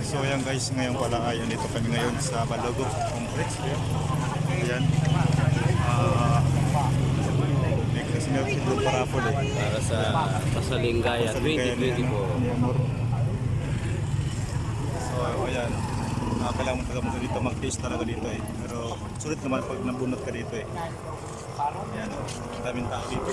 So ayan guys, ngayon pala ay dito kami ngayon sa Balogo Complex. Ayan. Ah, may kasi nga ito para po eh. para sa Pasalingaya Sa Ligaya ni, ano, 2024. ni Amor. So ayan. Ah, kailangan mo talaga mo dito mag-taste talaga dito eh. Pero sulit naman pag nabunot ka dito eh. Ayan. Ang daming tao dito.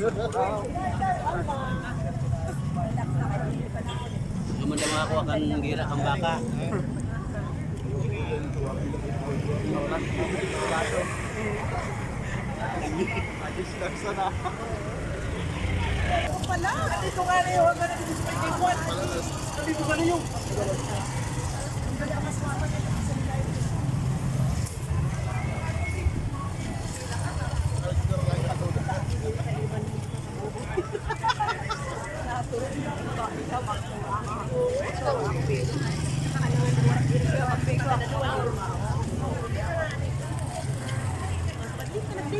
Naman na makakuha kan gira kang baka. Wala, dito ka rin yung mga nagsisikwan. Dito ka rin yung...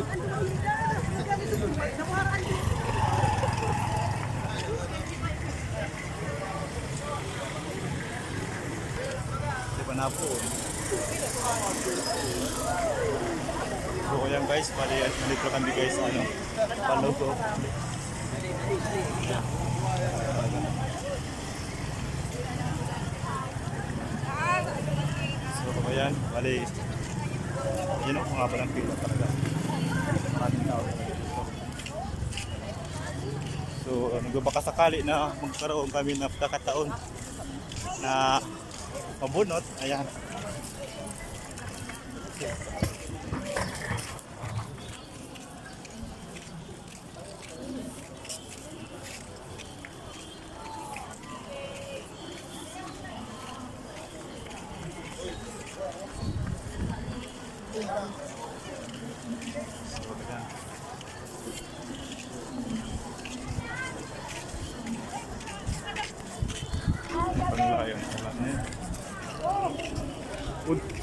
So ayan guys, pali nandito kami guys ano, Balogo. So ayan, bali yun ang mga palang pila talaga. Maraming tao talaga dito. So, ano ba baka sakali na magkaroon kami na pagkakataon na mabunot. Ayan. So, ayan. Panglayan. Wala na yan.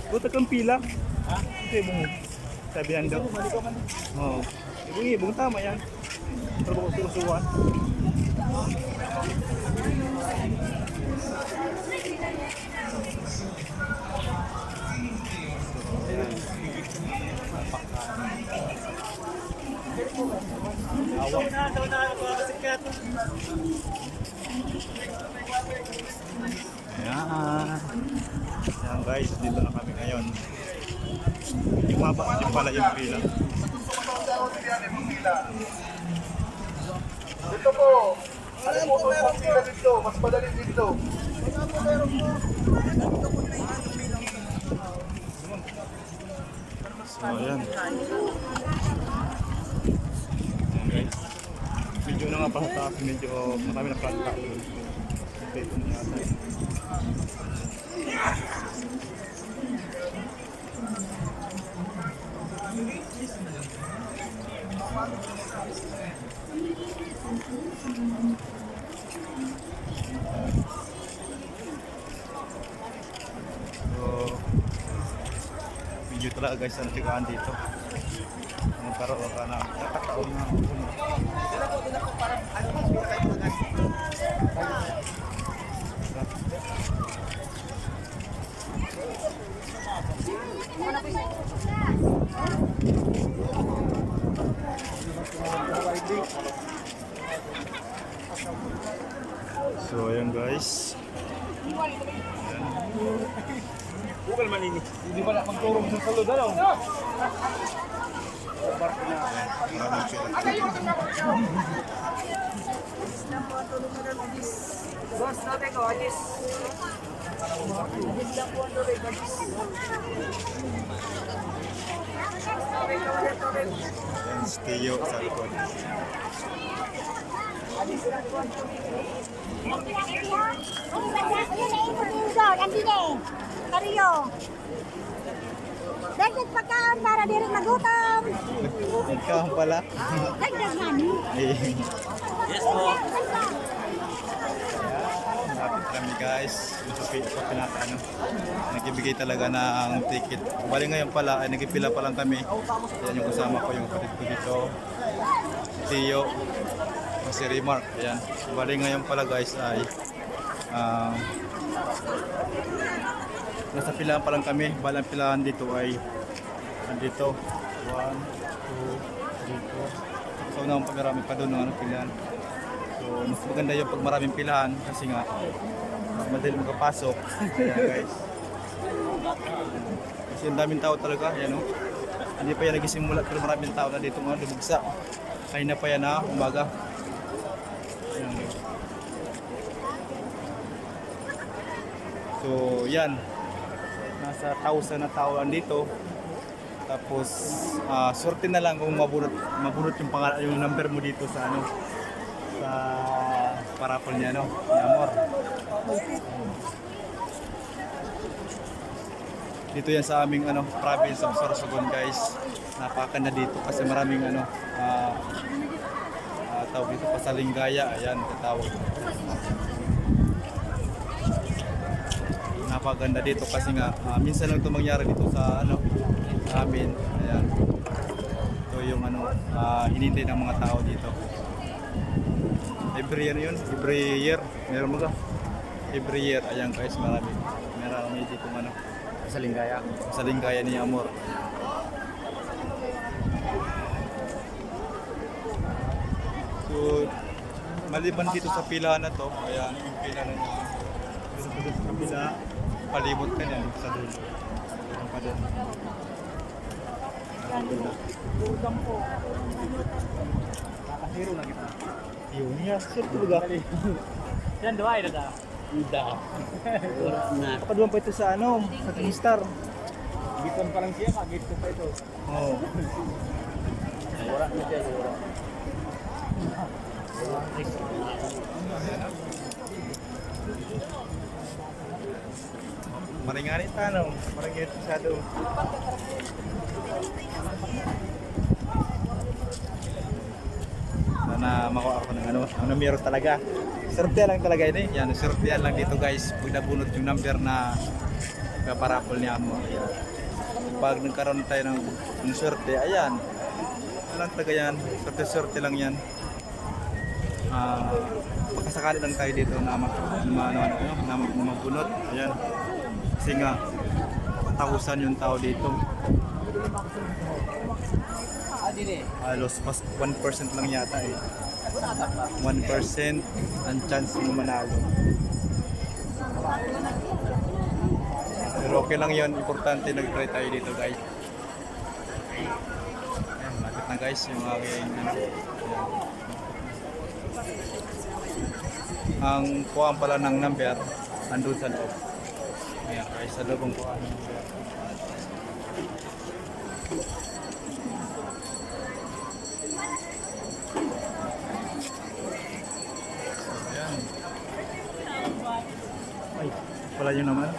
Buta kang pila. Ha? Ito yung sabihan daw. Oo. Ibong ibong tama yan. Pero bako surusuan. Ayan. Ayan guys, dito na kami ngayon. Yung maba, yung pala yung pila. Dito po. Ano po po yung pila dito? Mas madali dito. So, ayan. Guys. Medyo na nga pa sa taas, medyo marami na planta. Okay, ito na yata. eh. So, talaga guys ang tigaan dito. Magkaroon ka na nakataon na. So ayan guys. Google man ini. Hindi ba na magturong sa salud ano? Boss, natin ko, Alis. Biglang po ang ka ulit, tawag. Ayan, si Teo sa likod. Ano ba dyan? Ano na Kariyo Dagdag pagkaon para diri magutom. Ikaw pala. Dagdag. Eh, Yes po. Malapit kami guys. Sa, pi- sa pinaka ano. Nagbibigay talaga ng ticket. Bali ngayon pala, ay nagipila pa lang kami. Yan yung kasama ko, yung kapatid ko dito. Tio. Si Remark. Ayan. Bali ngayon pala guys ay ah, nasa pilahan pa lang kami. Bali ang pilahan dito ay nandito. 1, 2, 3, 4. So unang pamirami pa doon ng ano, pilahan. So, mas maganda yung pag maraming pilahan kasi nga mas madali makapasok. Ayan guys. Kasi ang daming tao talaga, yan o. Hindi pa yan nagisimula pero maraming tao na dito mga dumagsa. Kaya na pa yan na umaga. Ayan. So, yan. Nasa 1,000 na tao lang dito. Tapos, ah sorte na lang kung mabunot, mabunot yung, pangalan, yung number mo dito sa ano, sa parapol niya, no? Ni Amor. Dito yan sa aming ano, province of Sorsogon, guys. Napakaganda dito kasi maraming ano, ah ah, tawag dito, pasalinggaya. Ayan, tatawag. Napakaganda dito kasi nga, ah, minsan lang ito mangyari dito sa ano, amin. Ayan. Ito yung ano, ah, hinintay ng mga tao dito. Every year yun, every year, meron mo ka? Every year, ayan guys, marami. Marami dito ano, Sa Linggaya. sa linggaya ni Amor. So, maliban dito sa pila na to, ayan, yung pila na pa sa pila, palibot ka niya dito sa dulo. Ayan pa doon. Nakahiro na kita. Yun, yes, sir, talaga. Yan, dua ito ta. Ida. Wala na. Kapaduan pa ito sa ano, sa King Star. Giton pa lang siya, magit ko pa ito. Oo. Wala na siya. Wala. Maringani tanong, maringani masyado. Sana makuha ako ng ano, ang numero talaga. Swerte lang talaga ini. Yan, swerte lang dito guys. Pag nabunot yung number na kaparapol niya mo. Pag nagkaroon tayo ng, ng swerte, ayan. Ano lang talaga yan. Swerte-swerte lang yan. Ah, pagkasakali lang tayo dito na ma, na, na, na, na, na mabunot. Ayan. Kasi nga, tausan yung tao dito. Halos mas 1% lang yata eh. 1% ang chance mo manalo. Pero okay lang yun. Importante nag-try tayo dito guys. Ayan, malapit na guys yung aking ano. Ang kuhaan pala ng number andun sa loob. Ayan guys, sa loob ang kuhaan ng number. Ayan. Ay, wala yun naman.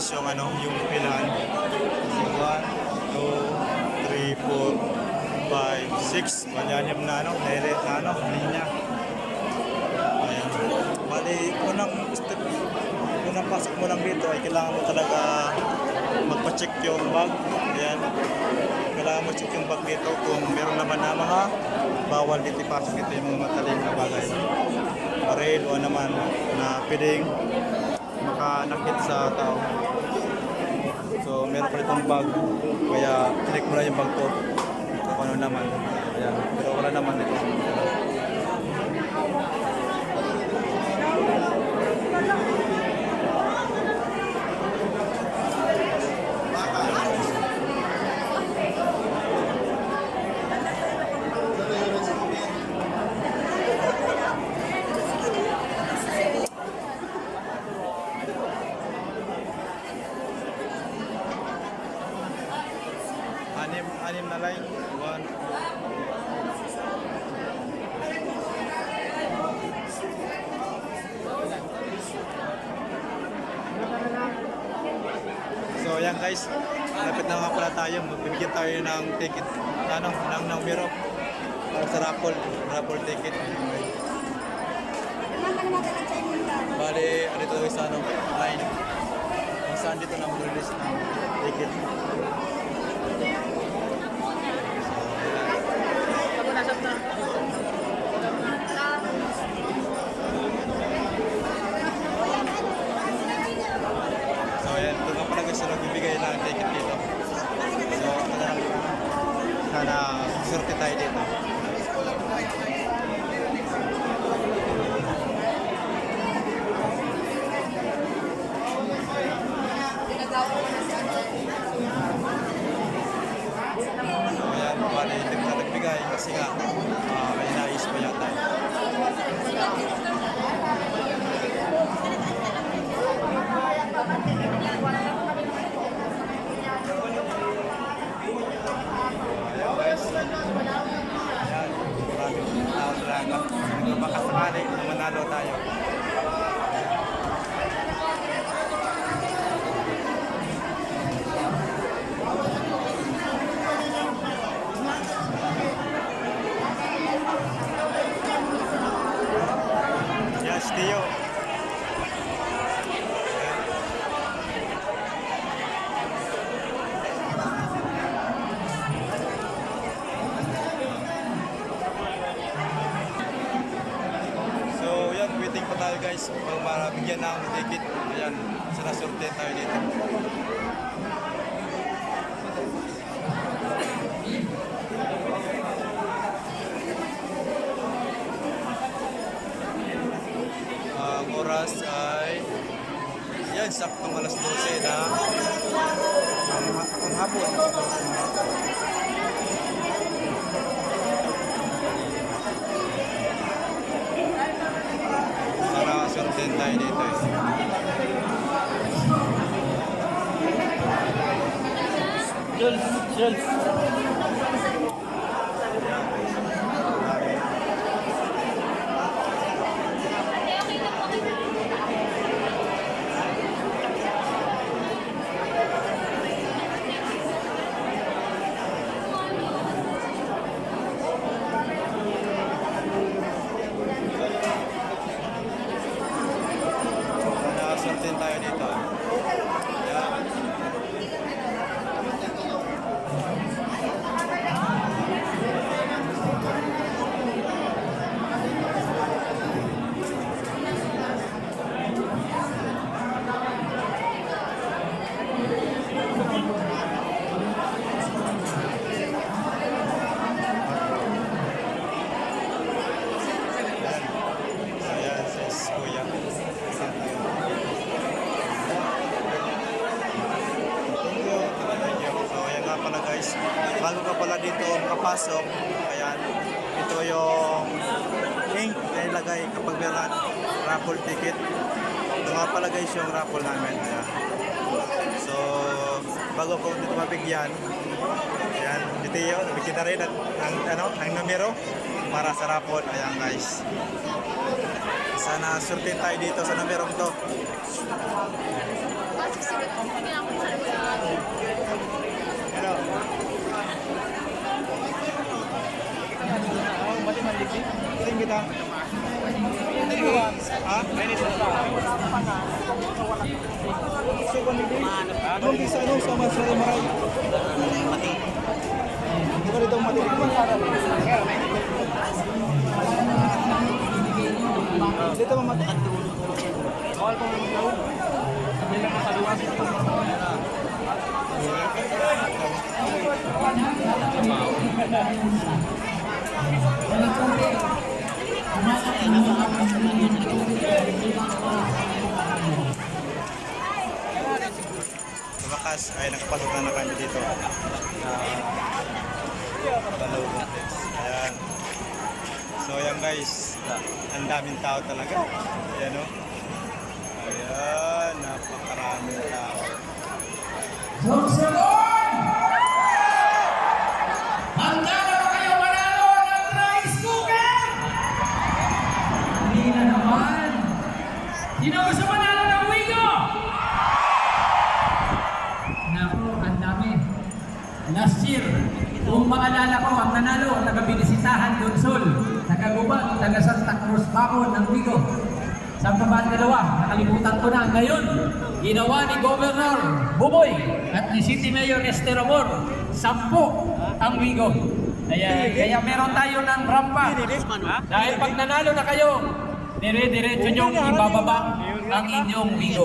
Guys yung ano yung pilan. So 1 2 3 4 5 6 Bali anim na ano, nere ano, linya. Ayan. Bali unang step unang pasok mo lang dito ay kailangan mo talaga magpa-check yung bag. Ayan. Kailangan mo check yung bag dito kung meron naman na mga bawal dito ipasok dito yung mga matalim na bagay. Baril o naman na pwedeng makanakit sa tao. So meron pa itong bag. Kaya check mo na yung bag ko. Kung ano naman. Ayan. Pero wala naman ito. Anim, anim na line. One. So yan guys, lapit na nga pala tayo. Magbibigyan tayo ng ticket, ano, ng numero para sa raffle, raffle ticket. Bali, ano ito sa ano, line. Kung saan dito na mag-release ng ticket. So ayan, ito nga pala guys, nagbibigay ng ticket dito. So, ano lang, sana surte tayo dito. So ayan, bali, hindi ko na nagbigay kasi nga, ah, may nais pa yata. Ayan guys. Ayan, maraming tao talaga. Kung manalo tayo. Oras ay yan, saktong alas 12 na ang, hapon. Sana sortin tayo dito eh. Jules, Jules. Sana sortin tayo dito. Yan. pumasok. Ayan. Ito yung ink na ilagay kapag meron raffle ticket. Ito nga pala guys yung raffle namin. Ayan. So, bago ko dito mabigyan, ayan, dito yun, nabigyan na rin ng, ng, ano, ng numero para sa raffle. Ayan guys. Sana surtin tayo dito sa numerong to. Hello. Tingin kita. Ha? So, kung anong bisa ano sa mga sari maray? Di ba dito mati? Dito mamati. Bawal pang lumitaw. Hindi lang masaluwas. Tumakas ay nakapasok na na kami dito. Uh, Tanaw Vortex. Ayan. So ayan guys, ang daming tao talaga. Ayan o. Ayan, napakaraming tao. Handa maalala ko, ang nanalo, ang taga-binisitahan, Donsol, taga-Gubat, taga-Santa Cruz, Bacon, ng Wigo. Sa ba ang dalawa? Nakalimutan ko na. Ngayon, ginawa ni Governor Buboy at ni City Mayor Esther Amor, sampu ang Wigo. Kaya, kaya meron tayo ng rampa. Dahil pag nanalo na kayo, dire-diretso niyong ibababa ang inyong Wigo.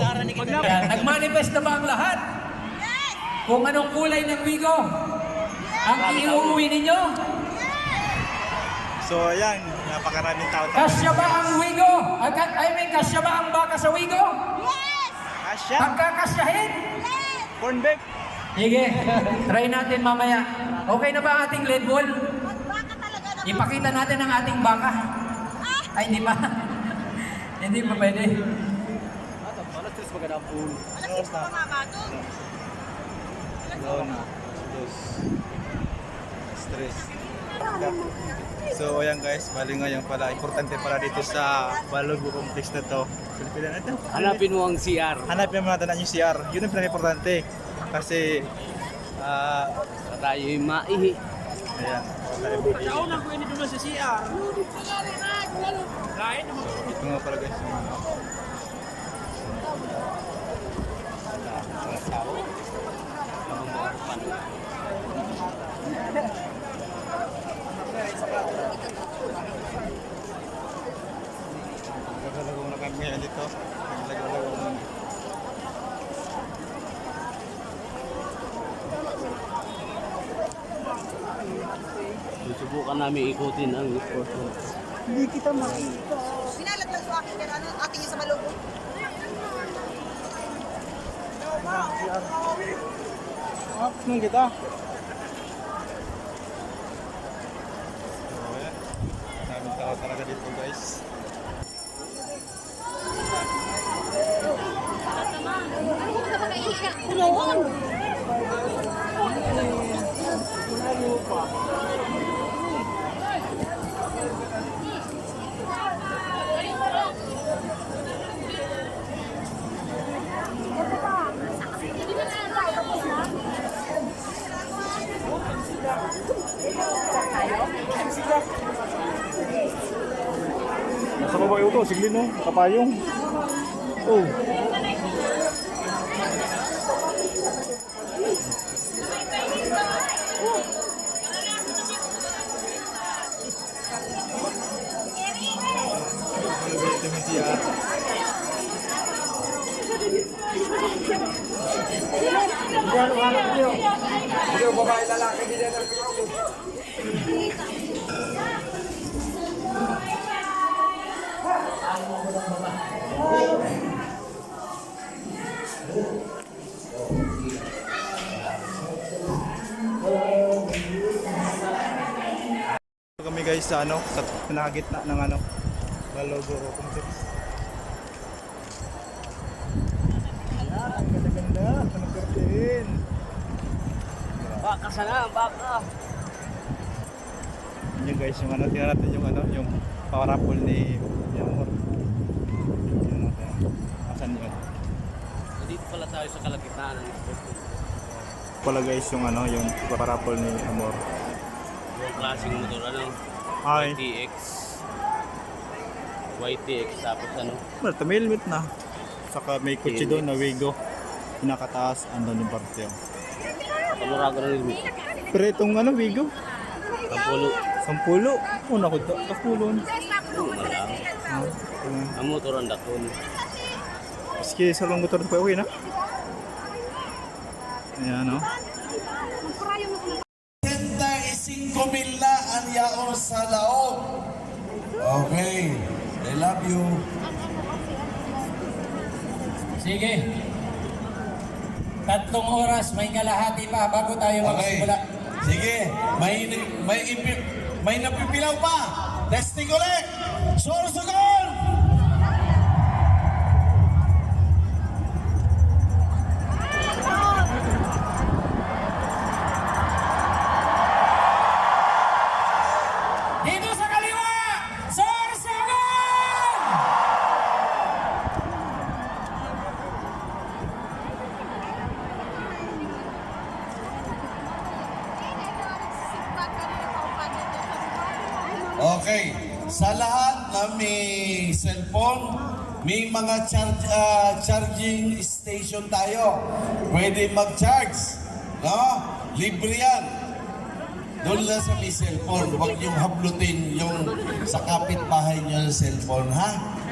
Nag-manifest na ba ang lahat? Kung anong kulay ng Wigo ang iuwi ninyo? So ayan, napakaraming tao talaga. Kasya ba ang Wigo? I mean, kasya ba ang baka sa Wigo? Yes! Asya, Pagkakasyahin? Yes! corn beef. Sige, try natin mamaya. Okay na ba ang ating lead ball? Magbaka talaga naman. Ipakita natin ang ating baka. Ah! Ay, hindi pa. hindi pa pwede. Alas tres magandang Alas 5 pa nga ba ito? Una, dos, tres. So ayan guys, bali nga yung pala, importante pala dito sa Balogo Complex na to. Pilipinan natin. Hanapin mo ang CR. Hanapin mo natin ang yung CR. Yun ang pinaka-importante. Kasi, ah, Para tayo'y maihi. ayan. tayo. Ako nang pwede naman sa CR. Lain naman. Ito nga pala guys yung ano. Naglalago na kami ngayon dito. Naglalago na. Susubukan namin ikutin ang sport. Sinalat lang sa akin yan. Ano, ating yung sa malubo. Ah, nung kita. So, ayan. Daming tao talaga dito guys. Ito, siglin no, kapayong. Oh. Ano ba ito yung CR? Guys sa ano, sa pinakagitna ng ano, ng logo ko kung tips. Ayan, ang ganda-ganda. Ano curtain? Baka sana, baka. Yun guys, yung ano, tingnan natin yung ano, yung powerful ni Yamor. Yun natin. Asan yun? Dito pala tayo sa kalagitnaan ng Pala guys, yung ano, yung powerful ni Amor. yung klaseng motor, ano? Ay, YTX. YTX, tapos ano? well, tumilmit na. Saka may kotse doon na Wigo. Pinakataas, andun yung parte. Kamurago na rin. Pero itong ano, Wigo, Kampulo. Sampulo. Una ko to. Kapulon. Wala. Ang motor ang dakon. Meski sa lang motor pa uwi na. Ayan no. 35 mil na ang sa laog. Okay. I love you. Sige. Tatlong oras, may kalahati pa bago tayo Okay. magsimula. Sige. May may may napipilaw pa. Testing ulit. Sorsogon! May mga charge, ah, charging station tayo. Pwede mag-charge. No? Libre yan. Doon lang sa may cellphone. Huwag yung hablutin yung sa kapitbahay nyo ng cellphone, ha?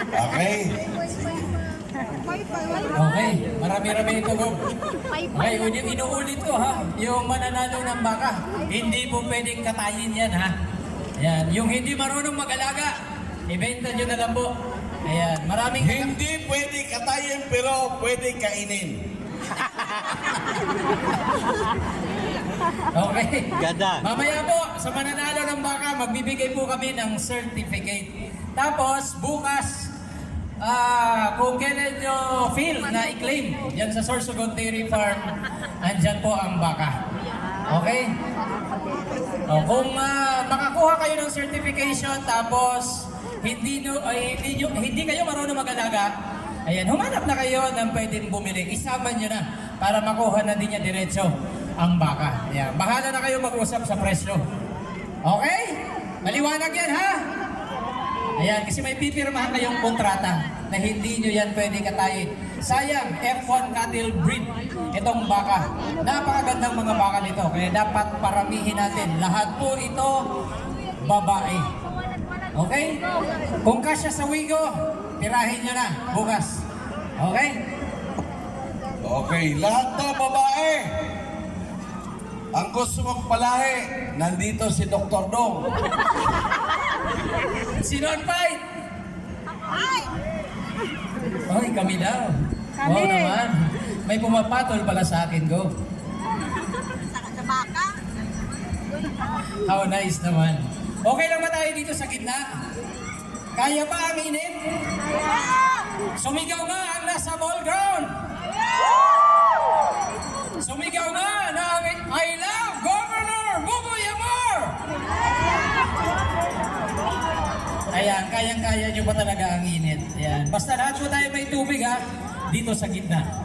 Okay? Okay, marami-rami ito go. Okay, yun yung inuulit ko ha, yung mananalo ng baka, hindi po pwedeng katayin yan ha. Ayan, yung hindi marunong mag-alaga, ibenta nyo na lang po. Ayan, maraming... Hindi pwede katayin pero pwede kainin. Okay. Gada. Mamaya po, sa mananalo ng baka, magbibigay po kami ng certificate. Tapos, bukas, ah kung kailan nyo feel na i-claim yan sa Sorsogon Dairy Farm, andyan po ang baka. Okay? O, kung ah, makakuha kayo ng certification tapos hindi nyo, ay, hindi, nyo, hindi kayo marunong mag-alaga, ayan, humanap na kayo ng pwedeng bumili. Isama nyo na para makuha na din niya diretso ang baka. Ayan, bahala na kayo mag-usap sa presyo. Okay? Maliwanag yan ha? Ayan, kasi may pipirmahan kayong kontrata na hindi nyo yan pwede katayin. Sayang, F1 cattle breed itong baka. Napakagandang mga baka nito. Kaya dapat paramihin natin. Lahat po ito babae. Okay? Kung kasya sa wigo, tirahin nyo na bukas. Okay? Okay, lahat na babae. Ang gusto mong palahi, nandito si Dr. Dong. Sino ang fight? Ay! Oy, kami daw. Kami. Oo naman. May pumapatol pala sa akin, go. Sa, sa baka? How nice naman. Okay lang ba tayo dito sa gitna? Kaya ba ang init? Sumigaw nga ang nasa ball ground! Sumigaw nga na ang I love Governor Buboy Amor! Ayan, kayang-kaya nyo ba talaga ang init? Ayan. Basta lahat po tayo may tubig ha, dito sa gitna.